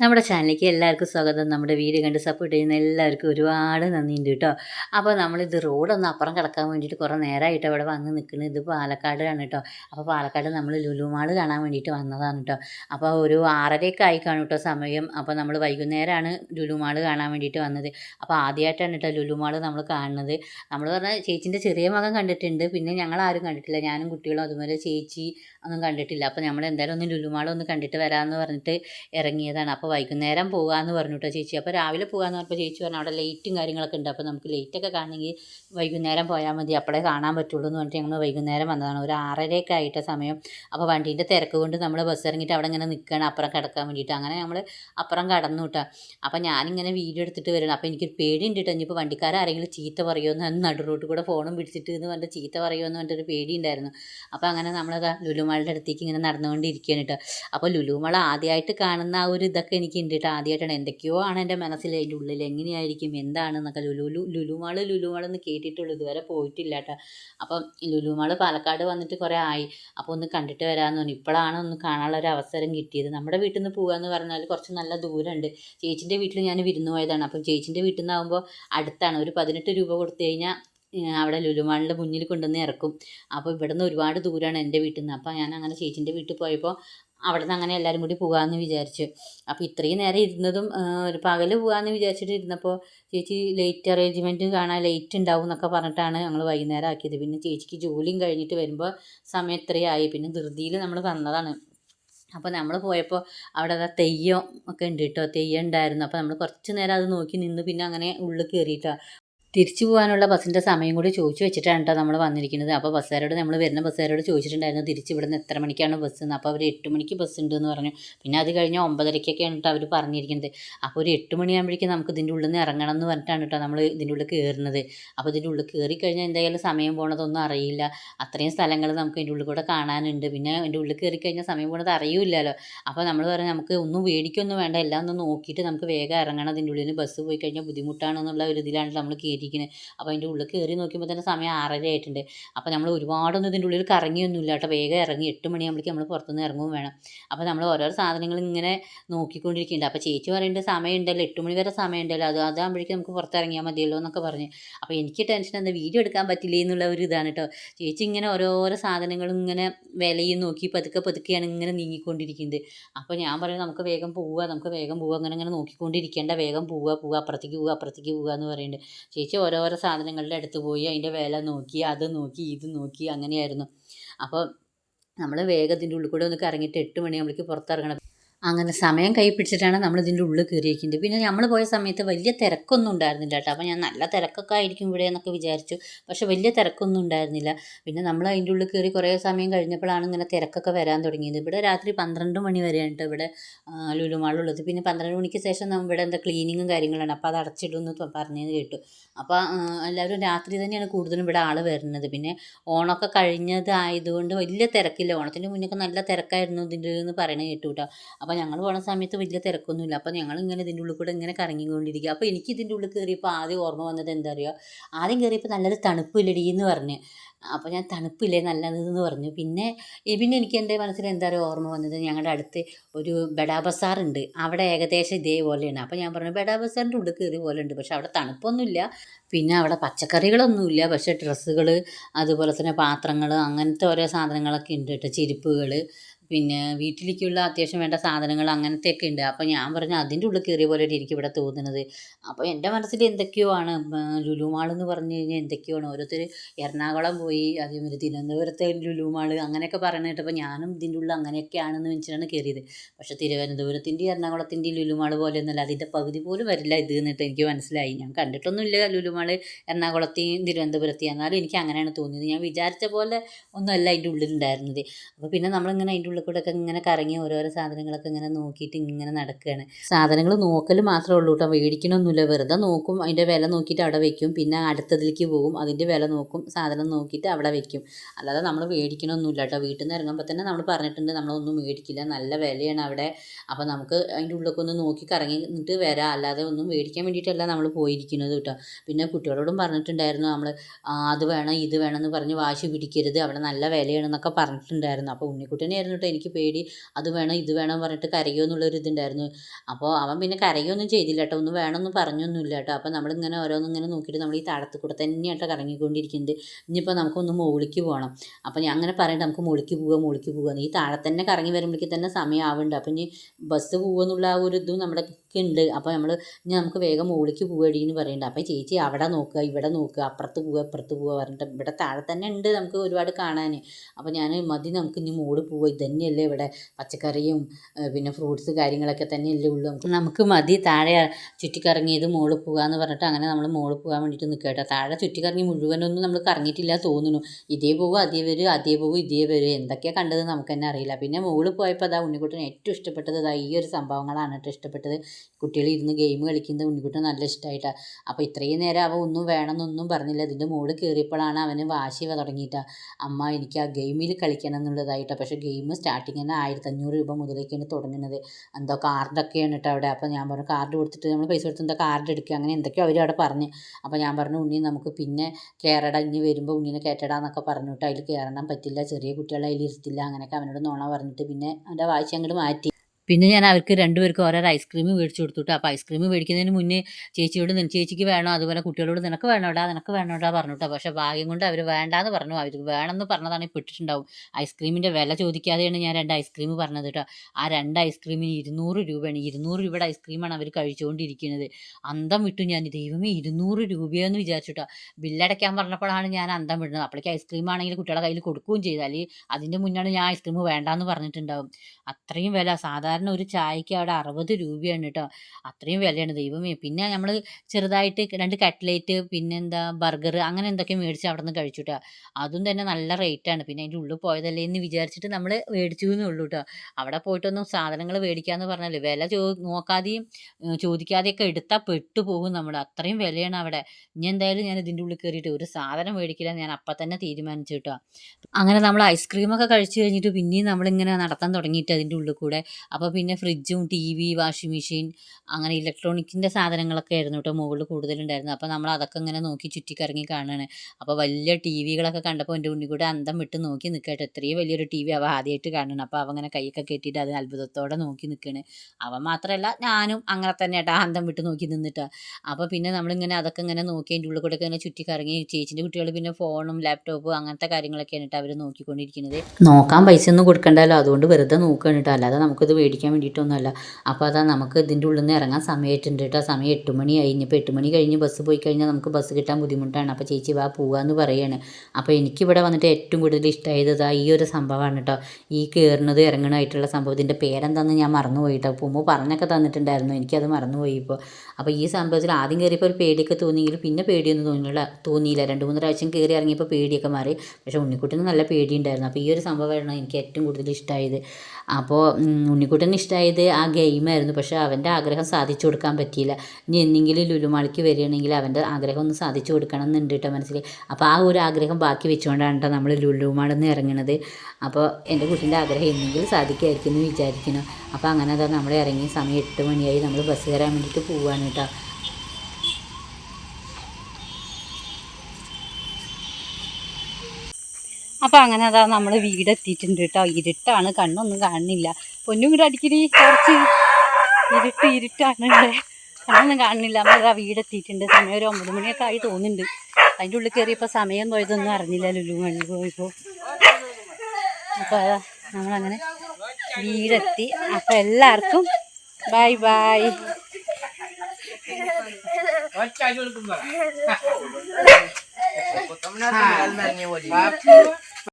നമ്മുടെ ചാനലിലേക്ക് എല്ലാവർക്കും സ്വാഗതം. നമ്മുടെ വീഡിയോ കണ്ട് സപ്പോർട്ട് ചെയ്യുന്ന എല്ലാവർക്കും ഒരുപാട് നന്ദിയുണ്ട് കേട്ടോ. അപ്പോൾ നമ്മളിത് റോഡൊന്ന് അപ്പുറം കിടക്കാൻ വേണ്ടിയിട്ട് കുറേ നേരമായിട്ട് അവിടെ വന്ന് നിൽക്കുന്നത്. ഇത് പാലക്കാടാണ് കേട്ടോ. അപ്പോൾ പാലക്കാട് നമ്മൾ ലുലുമാൾ കാണാൻ വേണ്ടിയിട്ട് വന്നതാണ് കേട്ടോ. അപ്പോൾ ഒരു ആറരയൊക്കെ ആയി കാണും കേട്ടോ സമയം. അപ്പോൾ നമ്മൾ വൈകുന്നേരമാണ് ലുലുമാൾ കാണാൻ വേണ്ടിയിട്ട് വന്നത്. അപ്പോൾ ആദ്യമായിട്ടാണ് കേട്ടോ ലുലുമാൾ നമ്മൾ കാണുന്നത്. നമ്മൾ പറഞ്ഞാൽ ചേച്ചീന്റെ ചെറിയ മകൻ കണ്ടിട്ടുണ്ട്. പിന്നെ ഞങ്ങൾ ആരും കണ്ടിട്ടില്ല. ഞാനും കുട്ടികളും അതുപോലെ ചേച്ചി ഒന്നും കണ്ടിട്ടില്ല. അപ്പോൾ നമ്മൾ എന്തായാലും ഒന്ന് ലുലുമാൾ ഒന്ന് കണ്ടിട്ട് വരാമെന്ന് പറഞ്ഞിട്ട് ഇറങ്ങിയതാണ്. അപ്പോൾ വൈകുന്നേരം പോകാമെന്ന് പറഞ്ഞു ചേച്ചി. അപ്പോൾ രാവിലെ പോകാമെന്ന് പറഞ്ഞപ്പോൾ ചേച്ചി പറഞ്ഞു അവിടെ ലൈറ്റും കാര്യങ്ങളൊക്കെ ഉണ്ട്. അപ്പോൾ നമുക്ക് ലൈറ്റൊക്കെ കാണണമെങ്കിൽ വൈകുന്നേരം പോയാൽ മതി. അപ്പോഴേ കാണാൻ പറ്റുള്ളൂ എന്ന് പറഞ്ഞിട്ട് ഞങ്ങൾ വൈകുന്നേരം വന്നതാണ്. ഒരു ആറരയൊക്കെ ആയിട്ട സമയം. അപ്പോൾ വണ്ടീന്റെ തിരക്ക് കൊണ്ട് നമ്മൾ ബസ് ഇറങ്ങിയിട്ട് അവിടെ ഇങ്ങനെ നിൽക്കുകയാണ് അപ്പുറം കിടക്കാൻ വേണ്ടിയിട്ട്. അങ്ങനെ നമ്മൾ അപ്പുറം കടന്നു കേട്ടോ. അപ്പോൾ ഞാനിങ്ങനെ വീഡിയോ എടുത്തിട്ട് വരണം. അപ്പോൾ എനിക്കൊരു പേടി ഉണ്ട് കേട്ടോ ഇനിയിപ്പോൾ വണ്ടിക്കാരെങ്കിലും ചീത്ത പറയുമോ എന്ന് നടു റോട്ടിൽ കൂടെ ഫോണും പിടിച്ചിട്ട് എന്ന് പറഞ്ഞിട്ട് ചീത്ത പറഞ്ഞിട്ടൊരു പേടി ഉണ്ടായിരുന്നു അപ്പോൾ അങ്ങനെ നമ്മൾ ലുലുമാളുടെ അടുത്തേക്ക് ഇങ്ങനെ നടന്നുകൊണ്ടിരിക്കുകയാണ് കേട്ടോ. അപ്പോൾ ലുലുമാൾ ആദ്യമായിട്ട് കാണുന്ന ആ ഒരു ഇതൊക്കെ എനിക്ക് ഉണ്ട് ആദ്യമായിട്ടാണ് എന്തൊക്കെയോ ആണ് എന്റെ മനസ്സിൽ അതിന്റെ ഉള്ളിൽ എങ്ങനെയായിരിക്കും എന്താണെന്നൊക്കെ ലുലു ലുലുമാൾ ലുലുമാളെന്ന് കേട്ടിട്ടുള്ളൂ ഇതുവരെ പോയിട്ടില്ല കേട്ടോ. അപ്പം ലുലുമാൾ പാലക്കാട് വന്നിട്ട് കുറേ ആയി. അപ്പോൾ ഒന്ന് കണ്ടിട്ട് വരാമെന്ന് പറഞ്ഞു. ഇപ്പോഴാണ് ഒന്ന് കാണാനുള്ള ഒരു അവസരം കിട്ടിയത്. നമ്മുടെ വീട്ടിൽ നിന്ന് പോകാമെന്ന് പറഞ്ഞാൽ കുറച്ച് നല്ല ദൂരമുണ്ട്. ചേച്ചിന്റെ വീട്ടിൽ ഞാൻ വിരുന്ന് പോയതാണ്. അപ്പം ചേച്ചിന്റെ വീട്ടിൽ നിന്നാകുമ്പോൾ അടുത്താണ്. ഒരു പതിനെട്ട് രൂപ കൊടുത്തു കഴിഞ്ഞാൽ അവിടെ ലുലുമാളിന്റെ മുന്നിൽ കൊണ്ടുവന്ന് ഇറക്കും. അപ്പോൾ ഇവിടുന്ന് ഒരുപാട് ദൂരമാണ് എന്റെ വീട്ടിൽ നിന്ന് അപ്പോൾ ഞാൻ അങ്ങനെ ചേച്ചീന്റെ വീട്ടിൽ പോയപ്പോൾ അവിടെ നിന്ന് അങ്ങനെ എല്ലാവരും കൂടി പോകാമെന്ന് വിചാരിച്ചു. അപ്പോൾ ഇത്രയും നേരം ഇരുന്നതും ഒരു പകൽ പോകാമെന്ന് വിചാരിച്ചിട്ട് ഇരുന്നപ്പോൾ ചേച്ചി ലേറ്റ് അറേഞ്ച്മെന്റ് കാണാൻ ലേറ്റ് ഉണ്ടാവും എന്നൊക്കെ പറഞ്ഞിട്ടാണ് ഞങ്ങൾ വൈകുന്നേരം ആക്കിയത്. പിന്നെ ചേച്ചിക്ക് ജോലിയും കഴിഞ്ഞിട്ട് വരുമ്പോൾ സമയം ഇത്രയായി. പിന്നെ ധൃതിയിൽ നമ്മൾ വന്നതാണ്. അപ്പോൾ നമ്മൾ പോയപ്പോൾ അവിടെ അതാ തെയ്യം ഒക്കെ ഉണ്ട് കേട്ടോ. തെയ്യം ഉണ്ടായിരുന്നു. അപ്പോൾ നമ്മൾ കുറച്ച് നേരം അത് നോക്കി നിന്ന് പിന്നെ അങ്ങനെ ഉള്ളിൽ കയറിയിട്ടാണ് തിരിച്ചു പോകാനുള്ള ബസ്സിന്റെ സമയം കൂടി ചോദിച്ചു വെച്ചിട്ടാണ് കേട്ടോ നമ്മൾ വന്നിരിക്കുന്നത്. അപ്പോൾ ബസ്സുകാരോട് നമ്മൾ വരുന്ന ബസ്സുകാരോട് ചോദിച്ചിട്ടുണ്ടായിരുന്നു തിരിച്ച് ഇവിടുന്ന് എത്ര മണിക്കാണ് ബസ്? എന്ന്. അപ്പോൾ അവർ എട്ട് മണിക്ക് ബസ് ഉണ്ട് എന്ന് പറഞ്ഞു. പിന്നെ അത് കഴിഞ്ഞ് ഒമ്പതരയ്ക്കൊക്കെയാണ് കേട്ടോ അവർ പറഞ്ഞിരിക്കുന്നത്. അപ്പോൾ ഒരു എട്ട് മണിയാകുമ്പോഴേക്കും നമുക്ക് ഇതിന്റെ ഉള്ളിൽ നിന്ന് ഇറങ്ങണം എന്ന് പറഞ്ഞിട്ടാണ് കേട്ടോ നമ്മൾ ഇതിന്റെ ഉള്ളിൽ കയറുന്നത്. അപ്പോൾ ഇതിന്റെ ഉള്ളിൽ കയറി കഴിഞ്ഞാൽ എന്തായാലും സമയം പോണതൊന്നും അറിയില്ല. അത്രയും സ്ഥലങ്ങൾ നമുക്ക് ഇതിന്റെ ഉള്ളിൽ കൂടെ കാണാനുണ്ട്. പിന്നെ ഇതിന്റെ ഉള്ളിൽ കയറി കഴിഞ്ഞാൽ സമയം പോണത് അറിയില്ലല്ലോ. അപ്പോൾ നമ്മൾ പറഞ്ഞു നമുക്ക് ഒന്നും മേടിക്കൊന്നും വേണ്ട. എല്ലാം ഒന്ന് നോക്കിയിട്ട് നമുക്ക് വേഗം ഇറങ്ങണം. അതിന്റെ ഉള്ളിൽ ബസ് പോയി കഴിഞ്ഞാൽ ബുദ്ധിമുട്ടാണെന്നുള്ള ഒരു ഇതിലാണ് നമ്മൾ കയറി ഇരിക്കുന്നത് അപ്പോൾ അതിന്റെ ഉള്ളിൽ കയറി നോക്കുമ്പോൾ തന്നെ സമയം ആറര ആയിട്ടുണ്ട്. അപ്പോൾ നമ്മൾ ഒരുപാടൊന്നും ഇതിന്റെ ഉള്ളിൽ കറങ്ങിയൊന്നുമില്ല കേട്ടോ. വേഗം ഇറങ്ങി എട്ട് മണിയാകുമ്പോഴേക്കും നമ്മൾ പുറത്തുനിന്ന് ഇറങ്ങും വേണം. അപ്പോൾ നമ്മൾ ഓരോരോ സാധനങ്ങൾ ഇങ്ങനെ നോക്കിക്കൊണ്ടിരിക്കുന്നുണ്ട്. അപ്പോൾ ചേച്ചി പറയുന്നുണ്ട് സമയം ഉണ്ടല്ലോ. എട്ട് മണി വരെ സമയം ഉണ്ടല്ലോ. അത് അതാകുമ്പോഴേക്കും നമുക്ക് പുറത്തിറങ്ങിയാൽ മതിയല്ലോ എന്നൊക്കെ പറഞ്ഞ്. അപ്പോൾ എനിക്ക് ടെൻഷൻ എന്താ വീഡിയോ എടുക്കാൻ പറ്റില്ലേ എന്നുള്ള ഒരു ഇതാണ് കേട്ടോ. ചേച്ചി ഇങ്ങനെ ഓരോരോ സാധനങ്ങളും ഇങ്ങനെ വിലയും നോക്കി പതുക്കെ പതുക്കെയാണ് ഇങ്ങനെ നീങ്ങിക്കൊണ്ടിരിക്കുന്നത്. അപ്പോൾ ഞാൻ പറയുന്നത് നമുക്ക് വേഗം പോവുക നമുക്ക് വേഗം പോവുക. അങ്ങനെ അങ്ങനെ നോക്കിക്കൊണ്ടിരിക്കേണ്ട. വേഗം പോവുക പോവുക അപ്പുറത്തേക്ക് പോവുക അപ്പുറത്തേക്ക് പോവുക എന്ന് പറയുന്നുണ്ട് ചേച്ചി ഓരോരോ സാധനങ്ങളുടെ അടുത്ത് പോയി അതിന്റെ വില നോക്കി അത് നോക്കി ഇത് നോക്കി അങ്ങനെയായിരുന്നു. അപ്പോൾ നമ്മൾ വേഗം ഇതിന്റെ ഉള്ളിൽ കൂടെ ഒന്ന് കറങ്ങിയിട്ട് എട്ട് മണിയാകുമ്പോഴേക്ക് പുറത്തിറങ്ങണം. അങ്ങനെ സമയം കൈ പിടിച്ചിട്ടാണ് നമ്മൾ ഇതിന്റെ ഉള്ളിൽ കയറിയിരിക്കുന്നത്. പിന്നെ നമ്മൾ പോയ സമയത്ത് വലിയ തിരക്കൊന്നും ഉണ്ടായിരുന്നില്ല കേട്ടോ. അപ്പോൾ ഞാൻ നല്ല തിരക്കൊക്കെ ആയിരിക്കും ഇവിടെ എന്നൊക്കെ വിചാരിച്ചു. പക്ഷേ വലിയ തിരക്കൊന്നും ഉണ്ടായിരുന്നില്ല. പിന്നെ നമ്മൾ അതിന്റെ ഉള്ളിൽ കയറി കുറേ സമയം കഴിഞ്ഞപ്പോഴാണ് ഇങ്ങനെ തിരക്കൊക്കെ വരാൻ തുടങ്ങിയത്. ഇവിടെ രാത്രി പന്ത്രണ്ട് മണി വരെയാണ് കേട്ടോ ഇവിടെ ലുലുമാളുള്ളത്. പിന്നെ പന്ത്രണ്ട് മണിക്ക് ശേഷം നമ്മൾ ഇവിടെ എന്താ ക്ലീനിങ്ങും കാര്യങ്ങളാണ് അപ്പോൾ അത് അടച്ചിടുമെന്ന് പറഞ്ഞതെന്ന് കേട്ടു. അപ്പോൾ എല്ലാവരും രാത്രി തന്നെയാണ് കൂടുതലും ഇവിടെ ആൾ വരുന്നത്. പിന്നെ ഓണമൊക്കെ കഴിഞ്ഞത് ആയതുകൊണ്ട് വലിയ തിരക്കില്ല. ഓണത്തിന്റെ മുന്നൊക്കെ നല്ല തിരക്കായിരുന്നു ഇതിന്റെ എന്ന് പറയണത് കേട്ടു കേട്ടോ. അപ്പോൾ അപ്പോൾ ഞങ്ങൾ പോണ സമയത്ത് വലിയ തിരക്കൊന്നുമില്ല. അപ്പോൾ ഞങ്ങൾ ഇങ്ങനെ ഇതിന്റെ ഉള്ളിൽ കൂടെ ഇങ്ങനെ കറങ്ങിക്കൊണ്ടിരിക്കുക അപ്പോൾ എനിക്ക് ഇതിന്റെ ഉള്ളിൽ കയറിയപ്പോൾ ആദ്യം ഓർമ്മ വന്നത് എന്താ പറയുക ആദ്യം കയറിയപ്പോൾ നല്ലൊരു തണുപ്പില്ലടി എന്ന് പറഞ്ഞു. അപ്പോൾ ഞാൻ തണുപ്പില്ലേ നല്ലതെന്ന് പറഞ്ഞു. പിന്നെ പിന്നെ എനിക്ക് എന്റെ മനസ്സിൽ എന്താ പറയുക ഓർമ്മ വന്നത്? ഞങ്ങളുടെ അടുത്ത് ഒരു ബഡാ ബസാർ ഉണ്ട്. അവിടെ ഏകദേശം ഇതേപോലെയാണ്. അപ്പോൾ ഞാൻ പറഞ്ഞു ബഡാ ബസാറിന്റെ ഉള്ളിൽ കയറി പോലെ ഉണ്ട്. പക്ഷേ അവിടെ തണുപ്പൊന്നുമില്ല. പിന്നെ അവിടെ പച്ചക്കറികളൊന്നുമില്ല. പക്ഷേ ഡ്രസ്സുകൾ അതുപോലെ തന്നെ പാത്രങ്ങൾ അങ്ങനത്തെ ഓരോ സാധനങ്ങളൊക്കെ ഉണ്ട് കേട്ടോ ചെരുപ്പുകൾ പിന്നെ വീട്ടിലേക്കുള്ള അത്യാവശ്യം വേണ്ട സാധനങ്ങൾ അങ്ങനത്തെയൊക്കെ ഉണ്ട്. അപ്പോൾ ഞാൻ പറഞ്ഞു അതിന്റെ ഉള്ളിൽ കയറിയ പോലെ എനിക്ക് ഇവിടെ തോന്നുന്നത്. അപ്പോൾ എന്റെ മനസ്സിൽ എന്തൊക്കെയോ ആണ്. ലുലു മാൾ എന്ന് പറഞ്ഞു കഴിഞ്ഞാൽ എന്തൊക്കെയോ ആണ്. ഓരോരുത്തർ എറണാകുളം പോയി അതേമാതിരി തിരുവനന്തപുരത്തെ ലുലു മാൾ അങ്ങനെയൊക്കെ പറയുന്നത് കേട്ടപ്പോൾ ഞാനും ഇതിന്റെ ഉള്ളിൽ അങ്ങനെയൊക്കെയാണെന്ന് വെച്ചിട്ടാണ് കയറിയത് പക്ഷേ തിരുവനന്തപുരത്തിന്റെ എറണാകുളത്തിന്റെ ലുലു മാൾ പോലെ ഒന്നുമല്ല അതിന്റെ പകുതി പോലും വരില്ല ഇത് എന്നിട്ട് എനിക്ക് മനസ്സിലായി. ഞാൻ കണ്ടിട്ടൊന്നുമില്ല ലുലു മാൾ എറണാകുളത്തെയും തിരുവനന്തപുരത്തെയും. എന്നാലും എനിക്ക് അങ്ങനെയാണ് തോന്നിയത്. ഞാൻ വിചാരിച്ച പോലെ ഒന്നുമല്ല അതിന്റെ ഉള്ളിലുണ്ടായിരുന്നത്. അപ്പോൾ പിന്നെ നമ്മളിങ്ങനെ അതിന്റെ ഉള്ളിൽ കൂടെ ഒക്കെ ഇങ്ങനെ കറങ്ങി ഓരോരോ സാധനങ്ങളൊക്കെ ഇങ്ങനെ നോക്കിയിട്ട് ഇങ്ങനെ നടക്കുകയാണ്. സാധനങ്ങൾ നോക്കൽ മാത്രമേ ഉള്ളൂ കേട്ടോ മേടിക്കണമൊന്നുമില്ല വെറുതെ നോക്കും അതിന്റെ വില നോക്കിയിട്ട് അവിടെ വെക്കും. പിന്നെ അടുത്തതിലേക്ക് പോകും അതിന്റെ വില നോക്കും സാധനം നോക്കിയിട്ട് അവിടെ വെക്കും. അല്ലാതെ നമ്മൾ മേടിക്കണമൊന്നുമില്ല കേട്ടോ വീട്ടിൽ നിന്ന് ഇറങ്ങുമ്പോൾ തന്നെ നമ്മൾ പറഞ്ഞിട്ടുണ്ട് നമ്മളൊന്നും മേടിക്കില്ല. നല്ല വിലയാണ് അവിടെ. അപ്പോൾ നമുക്ക് അതിന്റെ ഉള്ളിലൊക്കെ ഒന്ന് നോക്കി കറങ്ങിയിട്ട് വരാം. അല്ലാതെ ഒന്നും മേടിക്കാൻ വേണ്ടിയിട്ടല്ല നമ്മൾ പോയിരിക്കുന്നത് കേട്ടോ പിന്നെ കുട്ടികളോടും പറഞ്ഞിട്ടുണ്ടായിരുന്നു നമ്മൾ അത് വേണം ഇത് വേണം എന്ന് പറഞ്ഞ് വാശി പിടിക്കരുത്. അവിടെ നല്ല വിലയാണെന്നൊക്കെ പറഞ്ഞിട്ടുണ്ടായിരുന്നു. അപ്പോൾ ഉണ്ണിക്കുട്ടനായിരുന്നു കേട്ടോ എനിക്ക് പേടി. അത് വേണം ഇത് വേണം പറഞ്ഞിട്ട് കരയോ എന്നുള്ളൊരു ഇതുണ്ടായിരുന്നു. അപ്പോൾ അവൻ പിന്നെ കരയൊന്നും ചെയ്തില്ല കേട്ടോ. ഒന്നും വേണമെന്ന് പറഞ്ഞൊന്നുമില്ല കേട്ടോ. അപ്പോൾ നമ്മളിങ്ങനെ ഓരോന്നും ഇങ്ങനെ നോക്കിയിട്ട് നമ്മൾ ഈ താഴത്ത് കൂടെ തന്നെയായിട്ട് കറങ്ങിക്കൊണ്ടിരിക്കുന്നത്. ഇനിയിപ്പോൾ നമുക്കൊന്ന് മുകളിലേക്ക് പോകണം. അപ്പോൾ ഞാൻ അങ്ങനെ പറയട്ടെ നമുക്ക് മുകളിലേക്ക് പോവുക മുകളിലേക്ക് പോവുക ഈ താഴെ തന്നെ കറങ്ങി വരുമ്പോഴേക്കും തന്നെ സമയം സമയമാവുന്നുണ്ട്. അപ്പോൾ ഇനി ബസ് പോകുമെന്നുള്ള ആ ഒരു ഇതും നമ്മുടെ ഉണ്ട്. അപ്പോൾ നമ്മൾ ഇനി നമുക്ക് വേഗം മുകളിലേക്ക് പോവുകടി എന്ന് പറയുന്നുണ്ട് അപ്പോൾ ചേച്ചി അവിടെ നോക്കുക ഇവിടെ നോക്കുക അപ്പുറത്ത് പോവുക ഇപ്പുറത്ത് പോവുക പറഞ്ഞിട്ട് ഇവിടെ താഴെ തന്നെ ഉണ്ട് നമുക്ക് ഒരുപാട് കാണാൻ അപ്പോൾ ഞാൻ മതി നമുക്ക് ഇനി മുകളിൽ പോവുക. ഇത് തന്നെയല്ലേ ഇവിടെ പച്ചക്കറിയും പിന്നെ ഫ്രൂട്ട്സ് കാര്യങ്ങളൊക്കെ തന്നെയല്ലേ ഉള്ളൂ. നമുക്ക് നമുക്ക് മതി. താഴെ ചുറ്റിക്കറങ്ങിയത് മുകളിൽ എന്ന് പറഞ്ഞിട്ട് അങ്ങനെ നമ്മൾ മുകളിൽ പോകാൻ വേണ്ടിയിട്ട് നിൽക്കുക കേട്ടോ. താഴെ ചുറ്റിക്കറങ്ങി മുഴുവനൊന്നും നമ്മൾ കറങ്ങിയിട്ടില്ല തോന്നുന്നു. ഇതേ പോകും അതേ വരും അതേ പോകും ഇതേ വരും എന്തൊക്കെയാണ് കണ്ടത് നമുക്ക് തന്നെ അറിയില്ല. പിന്നെ മുകളിൽ പോയപ്പോൾ അതാ ഉണ്ണിക്കുട്ടൻ ഏറ്റവും ഇഷ്ടപ്പെട്ടത്. അതാ ഈ ഒരു സംഭവങ്ങളാണ് കേട്ടോ ഇഷ്ടപ്പെട്ടത്. കുട്ടികൾ ഇരുന്ന് ഗെയിം കളിക്കുന്നത് ഉണ്ണിക്കുട്ടൻ നല്ല ഇഷ്ടമായിട്ടാണ് അപ്പോൾ ഇത്രയും നേരം അവ ഒന്നും വേണമെന്നൊന്നും പറഞ്ഞില്ല. ഇതിന്റെ മുകളിൽ കയറിയപ്പോഴാണ് അവന് വാശി തുടങ്ങിയിട്ടാണ് അമ്മ എനിക്ക് ആ ഗെയിമിൽ കളിക്കണം എന്നുള്ളതായിട്ടാണ് പക്ഷേ ഗെയിം സ്റ്റാർട്ടിങ് തന്നെ ആയിരത്തഞ്ഞൂറ് രൂപ മുതലേക്കാണ് തുടങ്ങുന്നത്. എന്തോ കാർഡൊക്കെയാണ് കേട്ടോ അവിടെ. അപ്പോൾ ഞാൻ പറഞ്ഞു കാർഡ് കൊടുത്തിട്ട് നമ്മൾ പൈസ കൊടുത്ത് എന്താ കാർഡ് എടുക്കുക? അങ്ങനെ എന്തൊക്കെയോ അവർ അവിടെ പറഞ്ഞ്. അപ്പോൾ ഞാൻ പറഞ്ഞു ഉണ്ണി നമുക്ക് പിന്നെ കയറട ഇനി വരുമ്പോൾ ഉണ്ണീനെ കയറ്റടാന്നൊക്കെ പറഞ്ഞിട്ട് അതിൽ കയറണം പറ്റില്ല. ചെറിയ കുട്ടികളെ അതിൽ ഇരുത്തില്ല അങ്ങനെയൊക്കെ അവനോട് നോണ പറഞ്ഞിട്ട് പിന്നെ അവന്റെ വാശി അങ്ങോട്ട് മാറ്റി. പിന്നെ ഞാൻ അവർക്ക് രണ്ടുപേർക്കും ഓരോ ഐസ്ക്രീം മേടിച്ചു കൊടുത്തുട്ടോ. അപ്പോൾ ഐസ്ക്രീം മേടിക്കുന്നതിന് മുന്നേ ചേച്ചിയോട് ചേച്ചിക്ക് വേണോ? അതുപോലെ കുട്ടികളോട് നിനക്ക് വേണോടാ നിനക്ക് വേണോടാ പറഞ്ഞിട്ടോ. പക്ഷേ ഭാഗ്യം കൊണ്ട് അവർ വേണ്ടാന്ന് പറഞ്ഞു. അവർ വേണമെന്ന് പറഞ്ഞതാണ് പെട്ടിട്ടുണ്ടാവും ഐസ്ക്രീമിന്റെ വില ചോദിക്കാതെയാണ് ഞാൻ രണ്ട് ഐസ്ക്രീം പറഞ്ഞത് കേട്ടോ ആ രണ്ട് ഐസ്ക്രീമിന് ഇരുന്നൂറ് രൂപയാണ്. ഇരുന്നൂറ് രൂപയുടെ ഐസ്ക്രീമാണ് അവർ കഴിച്ചുകൊണ്ടിരിക്കുന്നത് അന്തം വിട്ടു ഞാൻ. ദൈവമേ ഇരുന്നൂറ് രൂപയെന്ന് വിചാരിച്ചിട്ടോ ബില്ലടയ്ക്കാൻ പറഞ്ഞപ്പോഴാണ് ഞാൻ അന്തം വിടുന്നത്. അപ്പോഴേക്ക് ഐസ്ക്രീം ആണെങ്കിൽ കുട്ടികളുടെ കയ്യിൽ കൊടുക്കുകയും ചെയ്താൽ അതിന്റെ മുന്നാണ് ഞാൻ ഐസ്ക്രീം വേണ്ടാന്ന് പറഞ്ഞിട്ടുണ്ടാവും. അത്രയും വില സാധാരണ ഒരു ചായക്ക് അവിടെ അറുപത് രൂപയാണ് കേട്ടോ അത്രയും വിലയാണ്. ദൈവമേ പിന്നെ നമ്മൾ ചെറുതായിട്ട് രണ്ട് കട്ട്ലേറ്റ് പിന്നെന്താ ബർഗർ അങ്ങനെ എന്തൊക്കെ മേടിച്ച് അവിടെ നിന്ന് കഴിച്ചു കേട്ടോ അതും തന്നെ നല്ല റേറ്റാണ്. പിന്നെ അതിന്റെ ഉള്ളിൽ പോയതല്ലേ എന്ന് വിചാരിച്ചിട്ട് നമ്മൾ മേടിച്ചു എന്നേ ഉള്ളൂ കേട്ടോ അവിടെ പോയിട്ടൊന്നും സാധനങ്ങൾ മേടിക്കാമെന്ന് പറഞ്ഞാൽ വില ചോ നോക്കാതെയും ചോദിക്കാതെയൊക്കെ എടുത്താൽ പെട്ടുപോകും നമ്മൾ അത്രയും വിലയാണ് അവിടെ. ഇനി എന്തായാലും ഞാൻ ഇതിന്റെ ഉള്ളിൽ കയറിയിട്ട് ഒരു സാധനം മേടിക്കില്ല ഞാൻ അപ്പം തന്നെ തീരുമാനിച്ചു കേട്ടോ അങ്ങനെ നമ്മൾ ഐസ്ക്രീമൊക്കെ കഴിച്ചു കഴിഞ്ഞിട്ട് പിന്നെയും നമ്മളിങ്ങനെ നടത്താൻ തുടങ്ങിയിട്ട് അതിന്റെ ഉള്ളിൽ കൂടെ. പിന്നെ ഫ്രിഡ്ജും ടി വി വാഷിംഗ് മെഷീൻ അങ്ങനെ ഇലക്ട്രോണിക്സിന്റെ സാധനങ്ങളൊക്കെ ആയിരുന്നു കേട്ടോ മുകളിൽ കൂടുതലുണ്ടായിരുന്നു അപ്പോൾ നമ്മൾ അതൊക്കെ ഇങ്ങനെ നോക്കി ചുറ്റിക്കറങ്ങി കാണുകയാണ് അപ്പോൾ വലിയ ടി വികളൊക്കെ കണ്ടപ്പോൾ എന്റെ ഉണ്ണി കൂടെ അന്തം വിട്ട് നോക്കി നിൽക്കട്ടെ എത്രയും വലിയൊരു ടി വി അവ ആദ്യമായിട്ട് കാണണം. അപ്പോൾ അവ അങ്ങനെ കൈയൊക്കെ കെട്ടിയിട്ട് അത് അത്ഭുതത്തോടെ നോക്കി നിൽക്കുകയാണ് അവ മാത്രമല്ല ഞാനും അങ്ങനെ തന്നെ കേട്ടോ അന്തം വിട്ട് നോക്കി നിന്നിട്ടാ. അപ്പോൾ പിന്നെ നമ്മളിങ്ങനെ അതൊക്കെ ഇങ്ങനെ നോക്കി അതിന്റെ ഉള്ളിൽ കൂടെ ഇങ്ങനെ ചുറ്റിക്കറങ്ങി ചേച്ചിന്റെ കുട്ടികൾ പിന്നെ ഫോണും ലാപ്ടോപ്പും അങ്ങനത്തെ കാര്യങ്ങളൊക്കെയാണ് കേട്ടോ അവർ നോക്കിക്കൊണ്ടിരിക്കുന്നത് നോക്കാൻ പൈസ ഒന്നും കൊടുക്കണ്ടല്ലോ. അതുകൊണ്ട് വെറുതെ നോക്കുകയാണ് കേട്ടോ അല്ലാതെ നമുക്കിത് മേടിക്കാൻ വേണ്ടിയിട്ടൊന്നുമല്ല. അപ്പോൾ അതാ നമുക്ക് ഇതിന്റെ ഉള്ളിൽ നിന്ന് ഇറങ്ങാൻ സമയമായിട്ടുണ്ട് കേട്ടോ. സമയം എട്ട് മണി കഴിഞ്ഞപ്പോൾ എട്ട് മണി കഴിഞ്ഞ് ബസ് പോയി കഴിഞ്ഞാൽ നമുക്ക് ബസ് കിട്ടാൻ ബുദ്ധിമുട്ടാണ്. അപ്പോൾ ചേച്ചി വാ പോവാന്ന് പറയാണ്. അപ്പോൾ എനിക്കിവിടെ വന്നിട്ട് ഏറ്റവും കൂടുതൽ ഇഷ്ടമായത് ഇതാ ഈ ഒരു സംഭവമാണ് കേട്ടോ. ഈ കയറുന്നത് ഇറങ്ങണമായിട്ടുള്ള സംഭവം. ഇതിന്റെ പേരെന്താണെന്ന് ഞാൻ മറന്നുപോയി കേട്ടോ. ഉമ്മ പറഞ്ഞൊക്കെ തന്നിട്ടുണ്ടായിരുന്നു. എനിക്കത് മറന്നുപോയി ഇപ്പോൾ. അപ്പോൾ ഈ സംഭവത്തിൽ ആദ്യം കയറിയപ്പോൾ ഒരു പേടിയൊക്കെ തോന്നിയെങ്കിലും പിന്നെ പേടിയൊന്നും തോന്നിയില്ല തോന്നിയില്ല. രണ്ട് മൂന്ന് പ്രാവശ്യം കയറി ഇറങ്ങിയപ്പോൾ പേടിയൊക്കെ മാറി. പക്ഷേ ഉണ്ണിക്കുട്ടിന് നല്ല പേടിയുണ്ടായിരുന്നു. അപ്പോൾ ഈ ഒരു സംഭവമായിരുന്നു എനിക്ക് ഏറ്റവും കൂടുതൽ ഇഷ്ടമായത്. അപ്പോൾ ഉണ്ണിക്കുട്ടന് ഇഷ്ടമായത് ആ ഗെയിമായിരുന്നു പക്ഷേ അവന്റെ ആഗ്രഹം സാധിച്ചു കൊടുക്കാൻ പറ്റിയില്ല. ഇനി എന്തെങ്കിലും ലുലുമാളിക്ക് വരികയാണെങ്കിൽ അവന്റെ ആഗ്രഹം ഒന്ന് സാധിച്ചു കൊടുക്കണം എന്നുണ്ട് കേട്ടോ മനസ്സിൽ. അപ്പോൾ ആ ഒരു ആഗ്രഹം ബാക്കി വെച്ചുകൊണ്ടാണ് കേട്ടോ നമ്മൾ ലുലുമാളെന്ന് ഇറങ്ങണത്. അപ്പോൾ എന്റെ കുട്ടീന്റെ ആഗ്രഹം എന്തെങ്കിലും സാധിക്കുമായിരിക്കും എന്ന് വിചാരിക്കുന്നു. അപ്പോൾ അങ്ങനെ അതാ നമ്മൾ ഇറങ്ങി സമയം എട്ട് മണിയായി. നമ്മൾ ബസ് കയറാൻ വേണ്ടിയിട്ട് പോവുകയാണ് കേട്ടോ. അപ്പോൾ അങ്ങനെ അതാ നമ്മൾ വീടെത്തിയിട്ടുണ്ട് കേട്ടോ ഇരുട്ടാണ് കണ്ണൊന്നും കാണുന്നില്ല. പൊന്നും കൂടെ അടിക്കടി കുറച്ച് ഇരുട്ട് ഇരുട്ടാണ് കണ്ണൊന്നും കാണുന്നില്ല. നമ്മൾ നമ്മളതാ വീടെത്തിയിട്ടുണ്ട്. സമയം ഒരു ഒമ്പത് മണിയൊക്കെ ആയി തോന്നുന്നുണ്ട്. അതിന്റെ ഉള്ളിൽ കയറിയപ്പോൾ സമയം പോയതൊന്നും അറിഞ്ഞില്ല ലുലു മണ്ണിൽ പോയപ്പോൾ അപ്പോൾ അതാ നമ്മളങ്ങനെ വീടെത്തി. അപ്പോൾ എല്ലാവർക്കും ബൈ ബൈ. Bapak